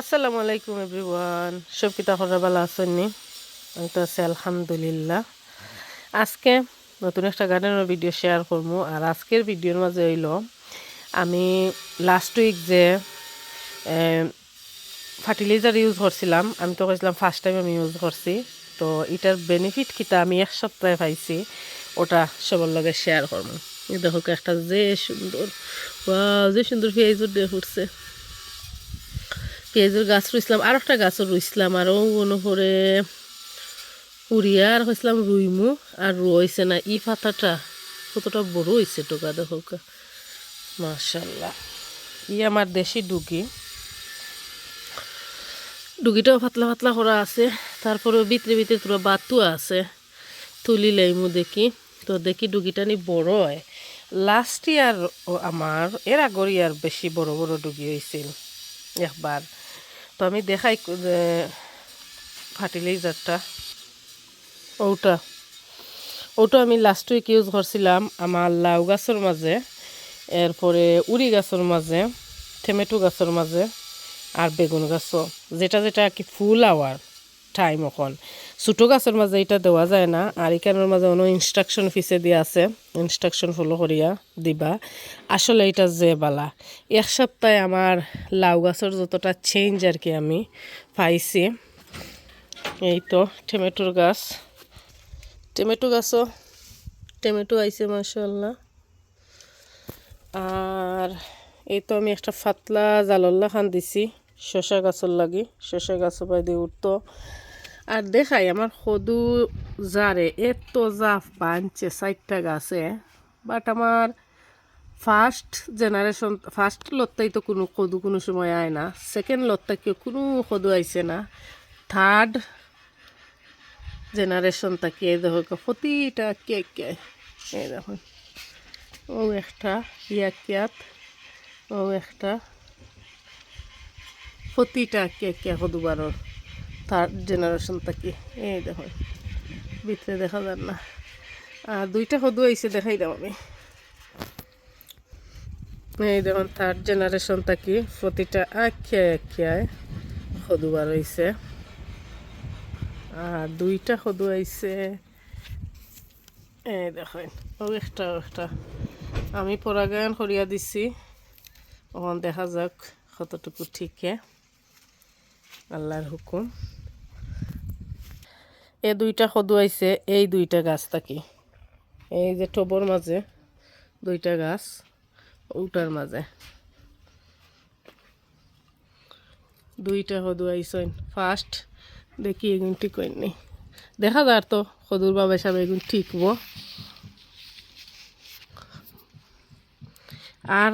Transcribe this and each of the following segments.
আসসালামু আলাইকুম এভরিওয়ান। সব কিতা করা ভালো আছেননি আমি তো আছি, আলহামদুলিল্লাহ। আজকে নতুন একটা গার্ডেনের ভিডিও শেয়ার করব। আর আজকের ভিডিওর মাঝে হইল, আমি লাস্ট উইক যে ফার্টিলাইজার ইউজ করছিলাম, আমি তো কইছিলাম ফার্স্ট টাইম আমি ইউজ করছি। তো এটার বেনিফিট কিতা আমি এক সপ্তাহে পাইছি, ওটা সবার লগে শেয়ার করব। দেখো একটা যে সুন্দর, ওয়াও, যে সুন্দর দিয়ে ফুটছে। পেঁয়াজের গাছ রুইছিলাম আর একটা গাছও রুইছিলাম আরও মনে করে উড়িয়া আর রুইমু, আর রয়েছে না ই পাতাটা, কতটা বড় হয়েছে টোকা, দেখো মাশাল্লাহ ই আমার দেশি ডুগি। ডুগিটাও পাতলা পাতলা করা আছে তারপরে ভিতরে ভিতরে তোরা বাতু আছে, তুলি লাইমু দেখি, তো দেখি ডুগিটা নি বড় হয়। লাস্ট ইয়ার আমার, এর আগর ইয়ার বেশি বড় বড় ডুগি হয়েছিল একবার। তো আমি দেখাই ফার্টিলাইজারটা ওটা। ওটা আমি লাস্ট উইক ইউজ করছিলাম আমার লাউ গাছের মাঝে, এরপরে উড়ি গাছের মাঝে, টমেটো গাছের মাঝে, আর বেগুন গাছও। যেটা যেটা আর কি ফুল আওয়ার। টাইম এখন ছোটো গাছের মাঝে এটা দেওয়া যায় না, আর এখানের মাঝে অন্য ইনস্ট্রাকশন ফিসে দিয়া আছে ইনস্ট্রাকশন ফলো করিয়া দিবা। আসলে এটা যে বালা। এক সপ্তাহে আমার লাউ গাছের যতটা চেঞ্জ আর কি আমি পাইছি। এই তো, টমেটোর গাছ। টমেটো গাছও, টমেটো আইছে মাসাল্লাহ আর এই তো আমি একটা ফাতলা জালল্লা খান দিছি শশা গাছের লাগি। শশা গাছও পাই দিয়ে উঠতো। আর দেখাই আমার সদু জারে এত জাফ বানছে চারটা গাছে। বাট আমার ফার্স্ট জেনারেশন ফার্স্ট লত্তাই তো কোনো সদু কোনো সময় আয় না। সেকেন্ড লত্তা কেউ কোনো সদু আইছে না। থার্ড জেনারেশন তাকে দেখো প্রতিটা কে কে? এই দেখুন ও একটা ইয়াক ও একটা প্রতিটা কে কে সদুবারর থার্ড জেনারেশন থাকি। এই দেখুন ভিতরে দেখা যান না। আর দুইটা সদু আইছে, দেখাই দাম আমি। এই দেখুন থার্ড জেনারেশন থাকি, প্রতিটা আখিয়ায় আখিয়ায় সদুবার হয়েছে আর দুইটা সদু আইছে, এই দেখেন ও একটা একটা। আমি পরাগায়ন করিয়া দিছি। ওখান দেখা যাক কতটুকু ঠিকে। আল্লাহর হুকুম। এ দুইটা সদু আইছে, এই দুইটা গাছ থাকি। এই যে টবর মাঝে দুইটা গাছ উটার মাঝে। দুইটা সদু আইসইন ফার্স্ট দেখি এগুন ঠিক হয়নি দেখা যার তো সদুর বাবা সাহেব এগুন ঠিকব আর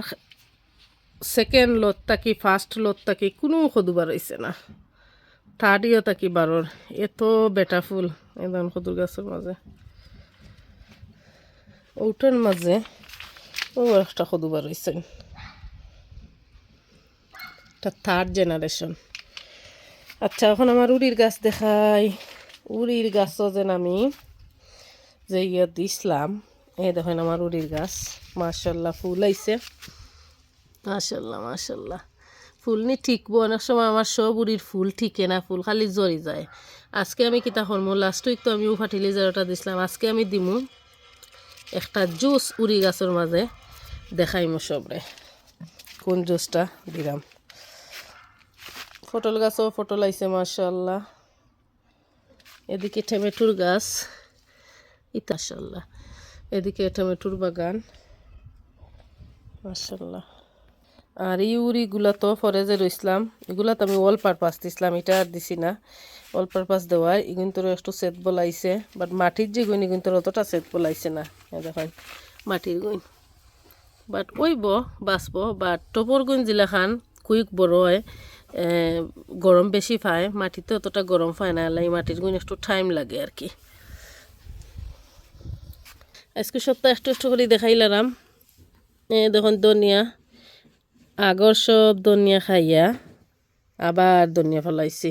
সেকেন্ড লোত তাকি ফার্স্ট লোত তাকি কোনো সদু বার হয়েছে না। থার্ড ইয়ে তাকি বারোর? এত বেটা ফুল একদম সদুর গাছের মাঝে। ওটার মাঝে ও একটা সদু বার হয়েছে থার্ড জেনারেশন আচ্ছা এখন আমার উড়ির গাছ দেখাই। উড়ির গাছও যেন আমি যে ইয়ে দিছিলাম, এই দেখেন আমার উড়ির গাছ। মার্শাল্লাহ ফুল আইছে। মার্শাল্লাহ মার্শাল্লাহ ফুল নি ঠিকবো। অনেক সময় আমার সব উড়ির ফুল ঠিকে না, ফুল খালি জরি যায়। আজকে আমি কিতা করব লাস্ট উইক তো আমি ফার্টিলাইজারটা দিছিলাম। আজকে আমি দিমু একটা জুস উড়ি গাছের মাঝে। দেখাইমু সবরে কোন জুসটা দিলাম। পটল গাছও পটল আইছে মাশাল্লাহ এদিকে টমেটোর গাছ। ইতাশাল্লাহ। এদিকে টমেটোর বাগান। মাশাল্লাহ আর ইউরিগুলা তো ফরেজে রইসলাম এগুলা তো আমি অল পারপাস দিছিলাম এটা আর দিছি না। অল পারপাস দেওয়ায় এগুন তোর একটু সেট বলাইছে বাট মাটির যে গুণ এগুন তোর অতটা সেট বলাইছে না। দেখেন, মাটির গুণ। বাট ওইব বাঁচব বাট টপর গুণ জিলাখান কুইক বড় হয় গরম বেশি পায়। মাটিতে অতটা গরম পায় না এই মাটির গুণ একটু টাইম লাগে আর কি আজকে সপ্তাহ একটু একটু করে দেখাইলাম। দেখুন, ধনিয়া। আগর সব ধনিয়া খাইয়া আবার ধনিয়া ফলাইছি।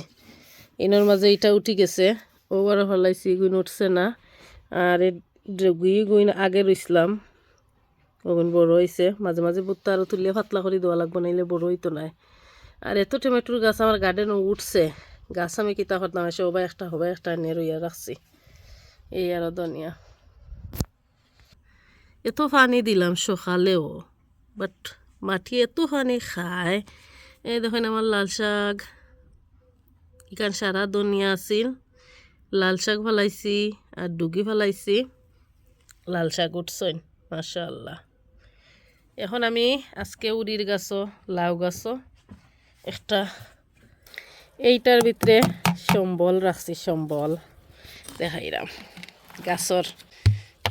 ইনোর মাঝে এটা উঠি গেছে ওবারও ফলাইছি, গুণ উঠছে না। আর গুই গুইন আগে রইছিলাম ওগুন বড় হয়েছে মাঝে মাঝে বুটটা আরও তুলিয়ে পাতলা করে দেওয়া লাগবো, নাইলে বড় হইতো নাই আর এত টমেটোর গাছ আমার গার্ডেনও উঠছে, গাছ আমি কিতা করতাম, এসে ওবা একটা হবে একটা নিয়ে রইয়া রাখছি। এই আরও ধনিয়া। এত পানি দিলাম সকালেও বাট মাটি এত পানি খায়। এই দেখেন আমার লাল শাক। এখান সারা ধনিয়া আছিল। লাল শাক ফেলাইছি আর ডুগি ফেলাইছি। লাল শাক উঠছইন মাশাআল্লাহ। এখন আমি আজকে উড়ির গাছও, লাউ গাছও একটা এইটার ভিতরে সম্বল রাখছি, সম্বল দেখাইরাম গাছর,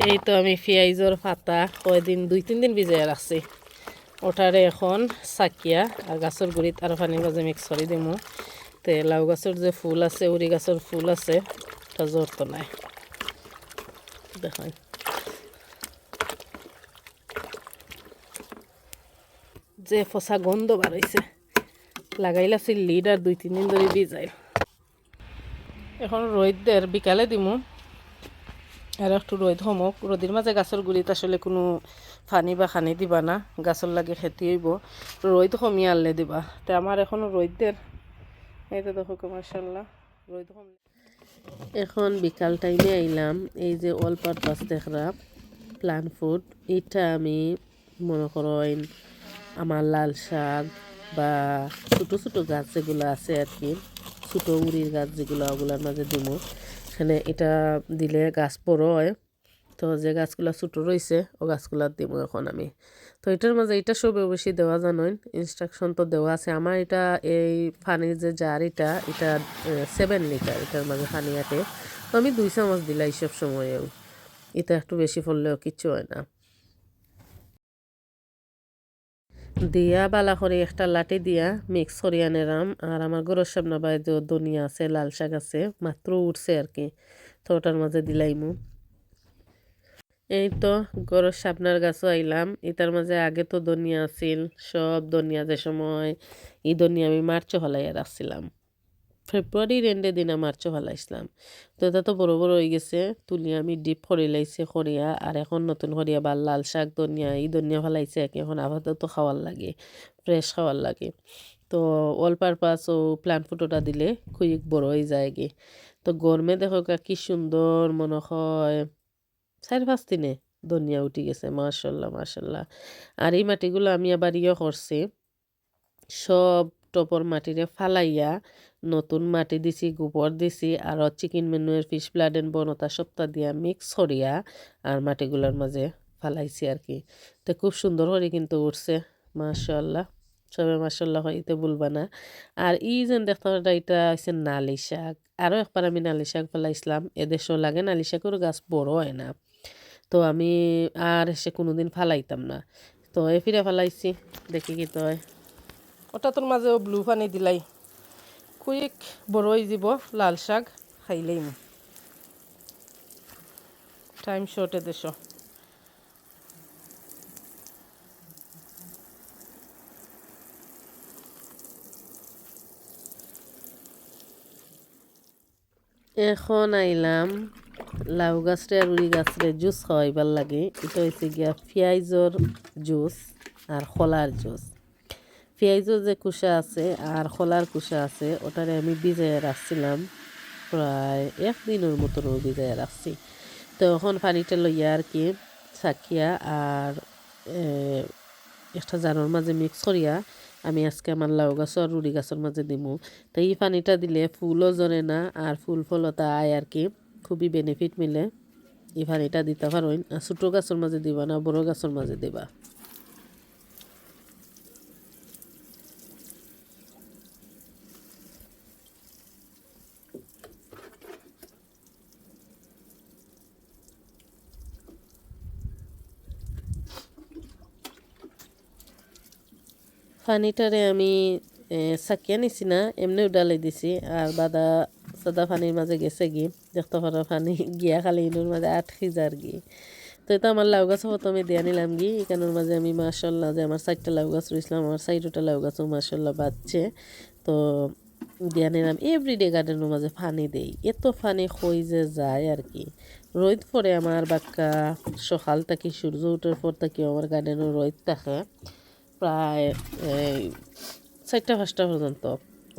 এই তো আমি পেঁয়াজর পাতা কয়দিন, দুই তিন দিন ভিজাই রাখছি। ওটারে এখন চাকিয়া আর গাছের গুড়িত আর পানির মাঝে মিক্স করে দিমু। তে লাউ গাছের যে ফুল আছে উড়ি গাছের ফুল আছে ওটা জোর তো নাই দেখেন যে ফসা গন্ধ বাড়াইছে লাগাইলা লিড আর দুই তিন দিন ধরে ভিজাই। এখন রোদ বিকালে দিমু। আর একটু রোদ হমক। রোদের মাঝে গাছের গুড়িত আসলে কোনো পানি বা খানি দিবা না। গাছের লাগে খেতে হইব। রোদ কমিয়ে আনলে দিবা। তে আমার এখনও রোদের এই তো দেখো মার্শাল্লাহ রোদ কম এখন বিকাল টাইমে আইলাম। এই যে অল পারপাস দেখরা প্লান ফুড এটা আমি মনে করেন আমার লাল শাক বা ছোটো ছোটো গাছ যেগুলো আছে আর কি, ছোটো উড়ির গাছ যেগুলো ওগুলোর মাঝে দিমু। এখানে এটা দিলে গাছ বড় হয়। তো যে গাছগুলো ছোটো রয়েছে, ও গাছগুলো দিব এখন আমি। তো এটার মাঝে এটা সবে বেশি দেওয়া জানোই ইনস্ট্রাকশন তো দেওয়া আছে। আমার এটা, এই ফানির যে জার এটা এটা সেভেন লিটার এটার মাঝে পানি আটে। তো আমি দুই চামচ দিলাই সব সময়েও এটা একটু বেশি ফললেও কিচ্ছু হয় না। দিয়া বালা করে একটা লাঠি দিয়া মিক্স করে আনেরাম আর আমার গরুর সামনে বাইরে ধনিয়া আছে, লাল শাক আছে, মাত্র উঠছে আর কি। তো ওটার মাঝে দিলাইমু। এই তো গরুর সাপনার গাছও আইলাম। এটার মাঝে আগে তো ধনিয়া আছিল, সব ধনিয়া যে সময় এই দনিয়া আমি মার্চ হলাইয়া রাখছিলাম। ফেব্রুয়ারির এন্ডে দিনা মার্চও ফেলাইছিলাম তো এটা তো বড় বড় হয়ে গেছে, তুলি আমি ডিপ করে লাইছে খরিয়া আর এখন নতুন খরিয়া বা লাল শাক ধনিয়া, এই ধনিয়া ফেলাইছে একে এখন আপাতত খাওয়ার লাগে ফ্রেশ খাওয়ার লাগে। তো অল পারপাস ও প্লান্ট ফুটোটা দিলে খুবই বড় হয়ে যায় গে তো গরমে দেখো কি সুন্দর মনে হয়। চার পাঁচ দিনে ধনিয়া উঠি গেছে, মাশাল্লাহ মাশাল্লাহ। আর এই মাটিগুলো আমি আবার ইয়ে করছি সব টপর মাটিরে ফালাইয়া নতুন মাটি দিছি, গোবর দিছি, আর চিকেন মেনুয়ের ফিশ ব্লাড এন্ড বনতা সপ্তাহ দিয়া মিক্স করিয়া আর মাটিগুলোর মাঝে ফালাইছি আর কি তো খুব সুন্দর করে কিন্তু উঠছে মাশাল্লাহ সবে মাসাল্লাহ হইতে বলবা না। আর ই যেন দেখতে এটা হচ্ছে নালি শাক। আরও একবার আমি নালি শাক ফেলাইছিলাম। এদেশও লাগে নালি শাকের গাছ বড় হয় না। তো আমি আর সে কোনোদিন ফালাইতাম না। তো এ ফিরে ফালাইছি, দেখি কি তো ওটা তোর মাঝেও ব্লু পানি দিলাই। কুইক বড় দিব, লাল শাক, খাইলেই টাইম শর্টে দেশ। এখন আইলাম লাউ গাছরে আর উড়ি গাছরে জুস খাওয়াইবার লাগে। এটা হয়েছে গিয়া পেঁয়াজর জুস আর খোলার জুস পেঁয়াজও যে কুসা আছে আর খোলার কুসা আছে, ওটারে আমি ভিজাই রাখছিলাম। প্রায় একদিনের মতন ভিজাই রাখছি। তো এখন পানিটা লইয়া আর কি চাকিয়া আর একটা জানোর মাঝে মিক্স করিয়া আমি আজকে আমার লাউ গাছ আর রুড়ি গাছের মাঝে দিমু। তো এই পানিটা দিলে ফুলও জরে না আর ফুল ফলতা আয় আর কি, খুবই বেনিফিট মিলে। এই পানিটা দিতে আর ছোটো গাছের মাঝে দিবা না, বড় গাছের মাঝে দিবা। পানিটারে আমি সাকিয়া নিছি না, এমনি উডালে দিছি, আর বাদা সাদা পানির মাঝে গেছে গি দেখতে পারো পানি গিয়া খালি ইনুর মাঝে আটকি যার গি। তো এটা আমার লাউ গাছও প্রথমে দিয়া নিলাম গি এখানের মাঝে আমি মাসাল্লাহ যে আমার চারটা লাউ গাছ রয়েছিলাম আমার সাইডটা লাউ গাছও মাসাল্লাহ বাঁচছে। তো দিয়া নিলাম এভরিডে গার্ডেনের মাঝে পানি দেই, এত পানি খই যে যায় আর কি। রোদ পরে আমার বাক্কা, সকাল থেকে, সূর্য উঠার পর থেকে আমার গার্ডেনের রোদ থাকে। প্রায়, এই, চারটা, পাঁচটা পর্যন্ত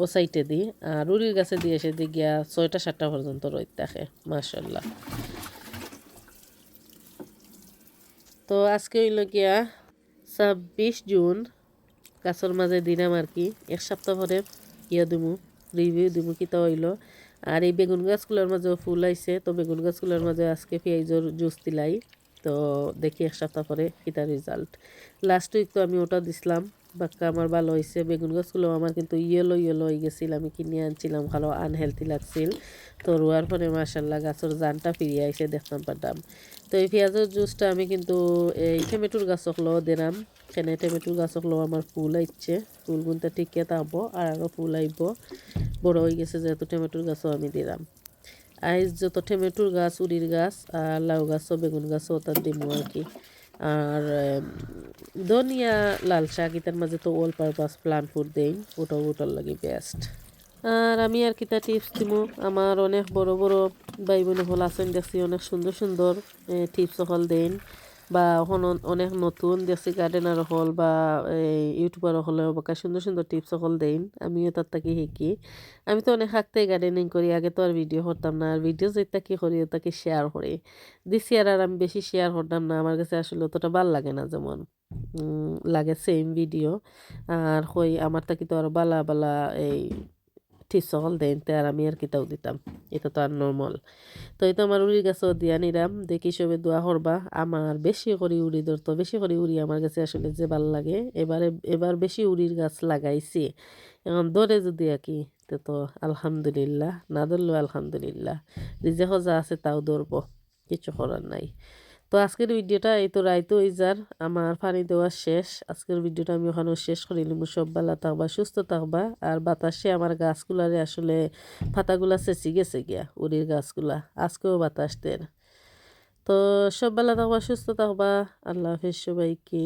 ও সাইটে দিই। আর উড়ির গাছে দিয়ে এসে দিই গিয়া ছয়টা, সাতটা পর্যন্ত রোদ থাকে মার্শাল্লাহ তো আজকে হইল গিয়া ছাব্বিশ জুন, গাছের মাঝে দিলাম আর কি। এক সপ্তাহ পরে ইয়া দিমু রিভিউ দিমু কিতা হইল। আর এই বেগুন গাছগুলোর মাঝেও ফুল আইছে, তো বেগুন গাছগুলোর মাঝে আজকে পেঁয়াজের জুস দিলাই। তো দেখি এক সপ্তাহ পরে কিতা রেজাল্ট লাস্ট উইক তো আমি ওটা দিছিলাম বাক্কা আমার ভালো হয়েছে বেগুন গাছগুলো আমার কিন্তু ইয়েলো ইয়েলো হয়ে গেছিল। আমি কিনে আনছিলাম, ভালো আনহেলথি লাগছিল। তো রোয়ার পরে মাসাল্লাহ গাছের জানটা ফিরিয়ে আইসে দেখতাম পারতাম তো এই পেঁয়াজের জুসটা আমি কিন্তু এই টমেটোর গাছ হলো দিলাম। এখানে টমেটোর গাছ হলো আমার ফুল আইচ্ছে ফুল গুনতে টিকে থাকব, আর আরও ফুল আইব। বড় হয়ে গেছে যেহেতু টমেটোর গাছও আমি দিলাম। আইজ যত টমেটোর গাছ উড়ির গাছ আর লাউ গাছও বেগুন গাছও তার দিব আর কি। আর ধনিয়া, লাল শাক ইতার মাঝে তো অল পারপাস প্লান ফুড দেই, ওটাও ওটার লাগে বেস্ট আর আমি আর কিতা টিপস দিব আমার অনেক বড় বড় ভাই বোন হল আছেন দেখছি অনেক সুন্দর সুন্দর টিপস হল দেন। বা অনেক নতুন দেখছি গার্ডেনার হল বা, এই ইউটিউবার হলে, বাকা সুন্দর সুন্দর টিপস হল দেন আমিও তার তাকে শিকি। আমি তো অনেক হাঁকতেই গার্ডেনিং করি, আগে তো আর ভিডিও করতাম না। আর ভিডিও যেটা কি করি তাকে শেয়ার করি। দিছি আর আর আমি বেশি শেয়ার করতাম না, আমার কাছে আসলে অতটা ভালো লাগে না যেমন লাগে সেম ভিডিও আর কই, আমার তাকে তো আর বালা বালা, এই ঠিক সকল দেন তে আর আমি আর কিতাও দিতাম। এটা তো আর নর্মাল তো এই তো আমার উড়ি গাছও দিয়া নিলাম, দেখি সবে দোয়া করবা। আমার বেশি করে উড়ি ধরতো বেশি করে উড়ি আমার কাছে আসলে যে ভালো লাগে, এবারে, এবার বেশি উড়ির গাছ লাগাইছি। এখন ধরে যদি আর কি তে তো আলহামদুলিল্লাহ, না ধরলেও আলহামদুলিল্লাহ। রিজে যা আছে তাও ধরবো, কিছু করার নাই। তো আজকের ভিডিওটা এই তো রাইতো যার আমার পানি দেওয়া শেষ। আজকের ভিডিওটা আমি ওখানেও শেষ করি সব বেলা থাকবা সুস্থ থাকবা আর বাতাসে আমার গাছগুলারে আসলে পাতাগুলা চেঁচি গেছে গিয়া উড়ির গাছগুলা। আজকেও বাতাসদের তো সব বেলা থাকবা সুস্থ থাকবা আল্লাহ হাফিজ সবাইকে।